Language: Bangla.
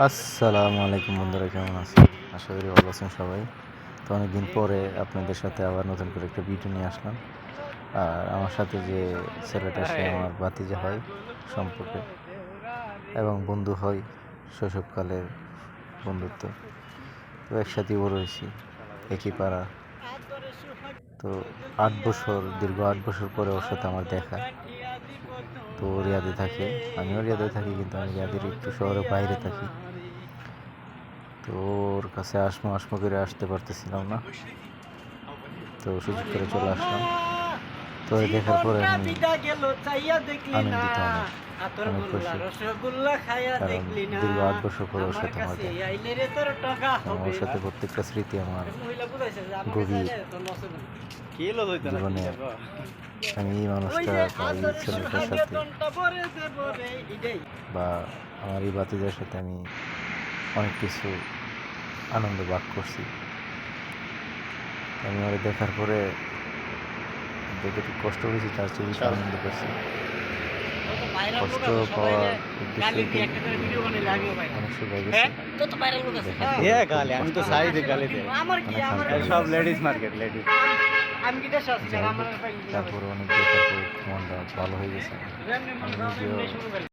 আসসালামু আলাইকুম বন্ধুরা কেমন আছেন? আশা করি ভালো আছেন সবাই। তো অনেকদিন পরে আপনাদের সাথে আবার নতুন করে একটা ভিডিও নিয়ে আসলাম। আর আমার সাথে যে ছেলেটা সে আমার বাতিজা হয় সম্পর্কে এবং বন্ধু হয় শৈশবকালের বন্ধুত্ব। তো একসাথেই বড় হয়েছি একই পাড়া। তো আট বছর দীর্ঘ আট বছর পরে ওর সাথে আমার দেখা। তো রিয়াদে থাকে। আমিও রিয়াদে থাকি কিন্তু আমি রিয়াদের একটু শহরের বাইরে থাকি। তো ওর কাছে আসমো আসমো করে আসতে পারতেছিলাম না। তো সুযোগ করে চলে আসলাম। তো ওই দেখার পরে আমি আনন্দিত অনেক অনেক খুশি। কারণ দীর্ঘ আট বছর পরে ওর সাথে আমার ওর সাথে প্রত্যেকটা স্মৃতি আমার গভীর জীবনে। আমি মানুষটা বা এই ছেলেটার সাথে। বা আমার এই বাতিজার সাথে আমি অনেক কিছু আনন্দ ভাগ করছি। আমি ওরা দেখার পরে দেখে একটু কষ্ট হয়েছে তার চেয়ে বেশি আনন্দ করছি। কষ্ট উদ্দেশ্যে অনেক দেখার পরে এ খুব গালে আমি তো কষ্ট সাইডে গালে আমার কি আমার শান্তি সব লেডিস মার্কেট লেডিস যাই হোক, তারপরে অনেক মনটা ভালো হয়ে গেছে। আমি নিজেও